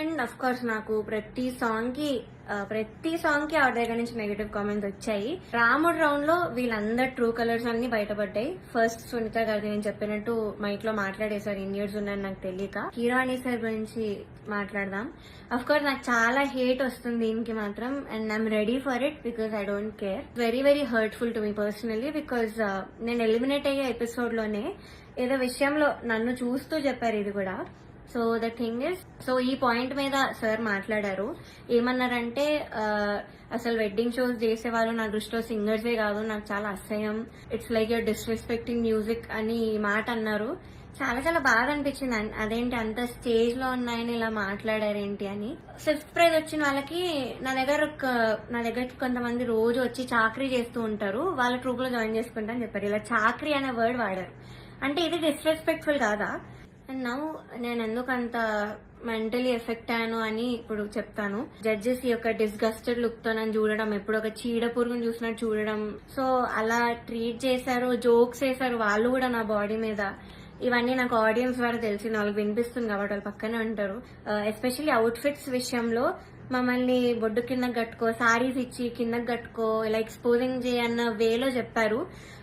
And of course నాకు ప్రతి సాంగ్కి ప్రతి సాంగ్కి ఆవిడ దగ్గర నుంచి నెగటివ్ కామెంట్స్ వచ్చాయి. రాముడు రౌండ్లో వీళ్ళందరు ట్రూ కలర్స్ అన్ని బయటపడ్డాయి. ఫస్ట్ సునీత గారిది నేను చెప్పినట్టు మైక్లో మాట్లాడేశారు. ఇన్ని ఇయర్స్ ఉన్నాయని నాకు తెలియక. కిరాణి సార్ గురించి మాట్లాడదాం. అఫ్ కోర్స్ నాకు చాలా హేట్ వస్తుంది దీనికి మాత్రం. And I'm ready for it because I don't care very very hurtful to me personally because నేను ఎలిమినేట్ అయ్యే ఎపిసోడ్లోనే ఏదో విషయంలో నన్ను చూస్తూ చెప్పారు ఇది కూడా. So the thing is so ఈ పాయింట్ మీద సార్ మాట్లాడారు. ఏమన్నారంటే అసలు వెడ్డింగ్ షోస్ చేసేవాళ్ళు నా దృష్టిలో సింగర్సే కాదు నాకు చాలా అసహ్యం. It's like you're disrespecting music అని మాట అన్నారు. చాలా చాలా బాగా అనిపించింది. అన్- అదేంటి అంత స్టేజ్లో ఉన్నాయని ఇలా మాట్లాడారేంటి అని. ఫిఫ్త్ ప్రైజ్ వచ్చిన వాళ్ళకి నా దగ్గర ఒక నా దగ్గర కొంతమంది రోజు వచ్చి చాకరీ చేస్తూ ఉంటారు. వాళ్ళ ట్రూప్లో జాయిన్ చేసుకుంటా అని చెప్పారు. ఇలా చాకరీ అనే వర్డ్ వాడారు. అంటే ఇది డిస్రెస్పెక్ట్ఫుల్ కాదా? అండ్ నౌ నేను ఎందుకు అంత మెంటలీ ఎఫెక్ట్ అయ్యాను అని ఇప్పుడు చెప్తాను. జడ్జెస్ ఈ యొక్క డిస్గస్టెడ్ లుక్తో నన్ను చూడడం ఎప్పుడు ఒక చీడ పురుగును చూసినట్టు చూడడం. సో అలా ట్రీట్ చేశారు జోక్స్ వేశారు వాళ్ళు కూడా నా బాడీ మీద. ఇవన్నీ నాకు ఆడియన్స్ ద్వారా తెలిసి వాళ్ళకి వినిపిస్తుంది కాబట్టి వాళ్ళు పక్కనే ఉంటారు. ఎస్పెషల్లీ అవుట్ ఫిట్స్ విషయంలో మమ్మల్ని బొడ్డు కింద కట్టుకో సారీస్ ఇచ్చి కిందకి కట్టుకో ఇలా ఎక్స్పోజింగ్ చేయన్న వేలో చెప్పారు.